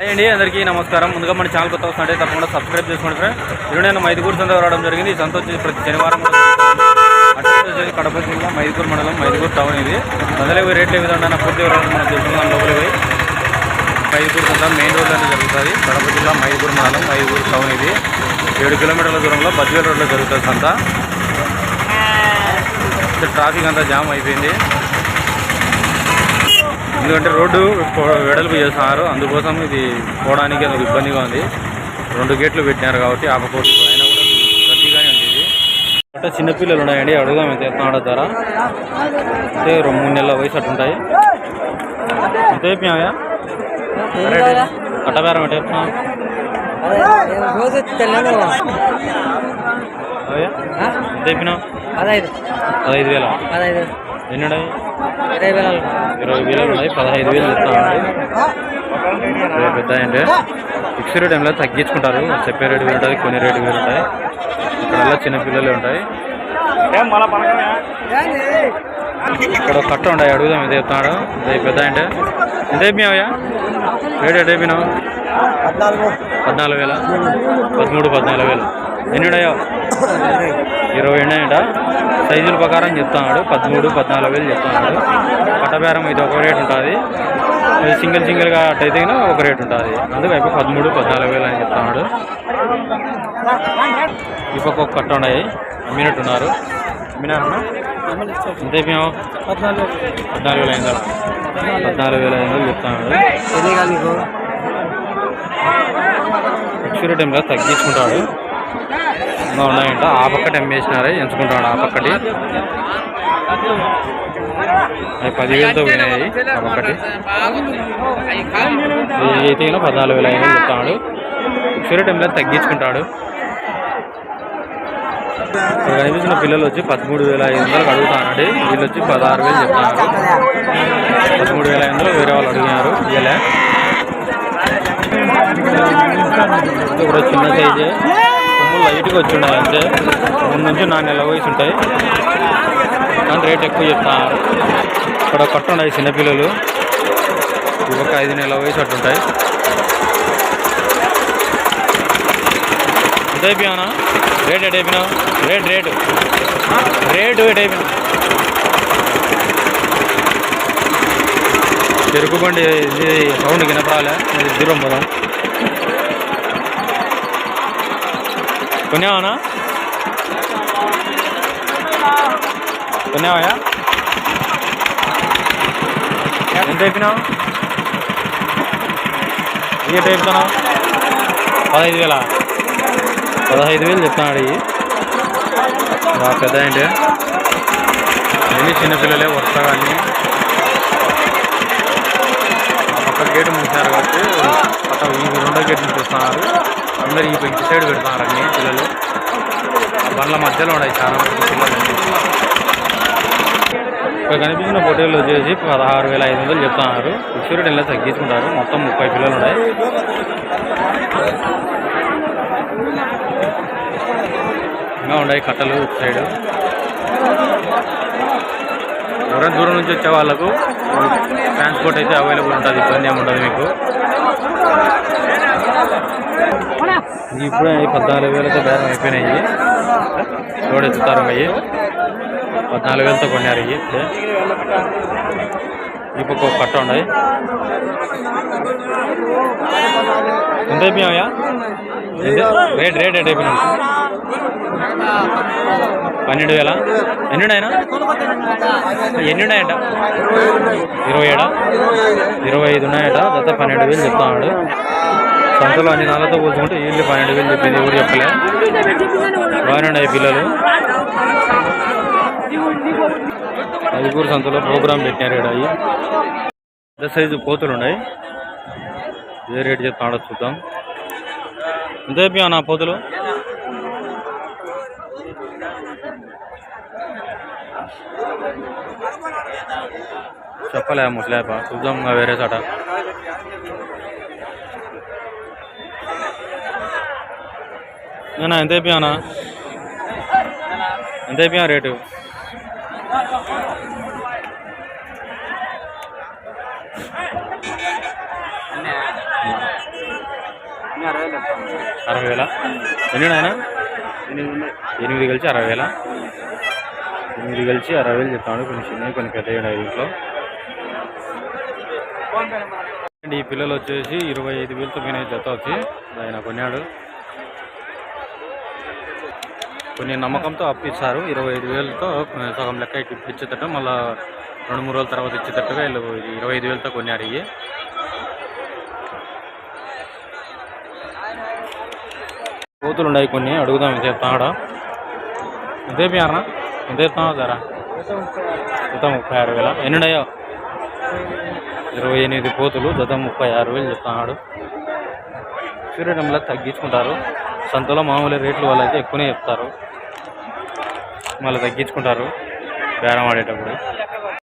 Hi అండి అందరికీ నమస్కారం. ముందుగా మన ఛానల్ కొత్త వస్తుంటే తప్పకుండా సబ్స్క్రైబ్ చేసుకోండి ఫ్రెండ్ ఈరోజు నేను మైదుగూరు సంత రావడం జరిగింది. ఈ సంత వచ్చి ప్రతి శనివారం వచ్చేసి కడప జిల్లా మైదుగూరు మండలం మైదుగూరు టౌన్ ఇది. అందులో రేట్లు ఏ విధంగా పూర్తి వివరాలు మనం తెలుసుకుందాం. లోపలికి పోయి మైదుగూరు సంత మెయిన్ రోడ్లోనే జరుగుతుంది. కడప జిల్లా మైదుగూరు మండలం మైదుగూరు టౌన్ ఇది. ఏడు కిలోమీటర్ల దూరంలో బద్వేల్ రోడ్లో జరుగుతుంది సంత. ట్రాఫిక్ అంతా జామ్ అయిపోయింది. ఎందుకంటే రోడ్డు వెడల్పు చేస్తున్నారు అందుకోసం ఇది పోవడానికి అది ఇబ్బందిగా ఉంది. రెండు గేట్లు పెట్టినారు కాబట్టి ఆపకూడదు. అయినా కూడా రద్దీగానే ఉంది ఇది. అంటే చిన్నపిల్లలు ఉన్నాయండి. అడుగుదాం ఎంత ఎత్తున్నాడో ధర. అంటే రెండు మూడు నెలల వయసు అట్టుంటాయి ఎంత అయిపోయాయా కట్టబేరం ఎంత చెప్తున్నా రోజు తెల్లను ఎంత అయిపోయినావు పదహైదు. పదహైదు వేల? పదహైదు. ఎన్ని ఉన్నాయి? ఇరవై వేల ఇరవై వేలు ఉన్నాయి పదహైదు వేలు చెప్తామండి రేపు పెద్ద అంటే ఫిక్స్ రేట్ ఏం లేదు తగ్గించుకుంటారు. చెప్పే రేటు వేరు ఉంటుంది కొన్ని రేటు వేరు ఉంటాయి. ఇక్కడ చిన్న పిల్లలే ఉంటాయి. ఇక్కడ కట్ట ఉంటాయి అడుగుదాం ఎంత చెప్తున్నాడు. రేపు పెద్ద అంటే ఎంత అయిపోయావయ్యా రేట్ అయిపోయినావు పద్నాలుగు వేల. పదమూడు పద్నాలుగు వేలు. ఎన్ని ఉన్నాయో ఇరవై ఉన్నాయంట సైజుల ప్రకారం చెప్తున్నాడు. పదమూడు పద్నాలుగు వేలు చెప్తున్నాడు. కట్టబేరం అయితే ఒక రేట్ ఉంటుంది. ఇది సింగిల్ సింగిల్గా అట్టయితే ఒక రేట్ ఉంటుంది. అందుకు అయిపోయి పదమూడు పద్నాలుగు వేలు అని చెప్తున్నాడు. ఈ పక్క ఒక కట్ట ఉన్నాయి. అమ్మినట్టున్నారు అమ్మినారన్నా ఎంత అయిపోయావు పద్నాలుగు పద్నాలుగు వేల ఐదు పద్నాలుగు వేల ఐదు చెప్తున్నాడు. టైంలో తగ్గించుకుంటాడు. ఉన్నాయంట. ఆ పక్కటి అమ్మేసినారే ఎంచుకుంటాడు ఆ పక్కటి. పదివేలతో పోయినాయి ఆ పక్కటి. అయితే పద్నాలుగు వేల ఐదు చెప్తాడు. ఫిక్స్డ్ టైంలో తగ్గించుకుంటాడు. ఇక్కడ కనిపించిన పిల్లలు వచ్చి పదమూడు వేల ఐదు వందలకు అడుగుతానండి. వీళ్ళు వచ్చి పదహారు వేలు చెప్తున్నారు పదమూడు వేల ఐదు వందలు వేరే వాళ్ళు అడిగినారు. ఇవ్వలే ఇప్పుడు చిన్న సైజే. లైట్గా వచ్చి అంతే మూడు నుంచి నాలుగు నెలల వయసు ఉంటాయి. కానీ రేట్ ఎక్కువ చెప్తున్నారు ఇక్కడ కట్ట ఉన్నాయి చిన్నపిల్లలు ఒక ఐదు నెలల వయసు అట్టుంటాయి ఎంత అయిపోయానా రేట్ ఎట్ అయిపోయినావు రేట్ రేటు. రేటు ఎట్ అయిపోయినావు చెరుకు బండి ఇది సౌండ్ వినపడాలి? ఇది దూరం పోదాం. కొన్నావానా కొన్నావా ఎంత అయిపోయినావు? ఏ అయిపోతున్నావు? పదహైదు వేల? పదహైదు వేలు చెప్తున్నాడు ఇవి బాగా పెద్ద ఏంటి? అన్ని చిన్నపిల్లలే వరుసగా అన్నీ పక్క గేటు మూసినారు కాబట్టి పక్క ఈ రెండో గేట్ చూస్తున్నారు అందరు ఇప్పుడు ఇంటి సైడ్ పెడుతున్నారు అన్ని పిల్లలు. బండ్ల మధ్యలో ఉన్నాయి చాలా మంది పిల్లలు. ఇక్కడ కనిపించిన పొట్టేళ్ళు వచ్చేసి పదహారు వేల ఐదు వందలు చెప్తున్నారు. ఫిక్స్డ్ ఇలా తగ్గించుకుంటారు. మొత్తం ముప్పై పిల్లలు ఉన్నాయి. ఇంకా ఉన్నాయి కట్టలు ఇటు సైడ్. ఎవరైనా దూరం నుంచి వచ్చే వాళ్ళకు ట్రాన్స్పోర్ట్ అయితే అవైలబుల్ ఉంటుంది. ఇబ్బంది ఏమి ఉండదు మీకు. ఇప్పుడు పద్నాలుగు వేలతో బేరం అయిపోయినాయి రోడ్ ఎత్తుతారు అయ్యి పద్నాలుగు వేలతో కొన్నారు ఇవి ఇప్పుడే ఒక కట్ట ఉన్నాయి ఎంత అయిపోయాయా రేట్ రేట్ రేట్ అయిపోయినా పన్నెండు వేల. ఎన్ని ఉన్నాయనా ఎన్ని ఇరవై ఏడా? ఇరవై ఐదు ఉన్నాయట. గత పన్నెండు వేలు చెప్తాడు సంతలో అన్ని నాళ్ళతో పోల్చుకుంటే వీళ్ళు పన్నెండు వేలు చెప్పింది ఎవరు చెప్పలే? బాగానే పిల్లలు. ఐదుగురు సంతలో ప్రోగ్రామ్ పెట్టినారు ఇక్కడ అవి పెద్ద సైజు పోతులు ఉన్నాయి. ఏ రేటు చెప్తాడో చూద్దాం. ఎంత చెప్పినా నా పోతులు చెప్పలే ముసలేప చూద్దాం వేరే చోట. ఏనా ఎంత అయిపోయానా ఎంత అయిపోయా రేటు? అరవై వేల? ఎన్ని ఆయన ఎనిమిది కలిసి అరవై వేల? ఎనిమిది కలిసి అరవై వేలు చెప్తాడు కొన్ని చిన్నవి కొన్ని పెద్ద ఉన్నాయి దీంట్లో. ఈ పిల్లలు వచ్చేసి ఇరవై ఐదు వేలతో వినే జత వచ్చి ఆయన కొన్నాడు. కొన్ని నమ్మకంతో అప్పిస్తారు ఇరవై ఐదు వేలతో సగం లెక్క ఇచ్చేటట్టు మళ్ళీ రెండు మూడు రోజుల తర్వాత ఇచ్చేటట్టుగా వీళ్ళు ఇరవై ఐదు వేలతో కొన్నారు ఇవి కోతులు ఉన్నాయి కొన్ని అడుగుదాం ఇది చెప్తాడా ఎంత అయిపోయారనా ఎంత చెప్తావా జరా జత ముప్పై ఆరు వేల? ఎన్ని ఉన్నాయో? ఇరవై ఎనిమిది కోతులు జత ముప్పై ఆరు వేలు చెప్తున్నాడు సూర్యడంలో తగ్గించుకుంటారు. సంతలో మామూలు రేట్లు వాళ్ళు అయితే ఎక్కువనే చెప్తారు. మళ్ళీ తగ్గించుకుంటారు. బేరం ఆడేటప్పుడు.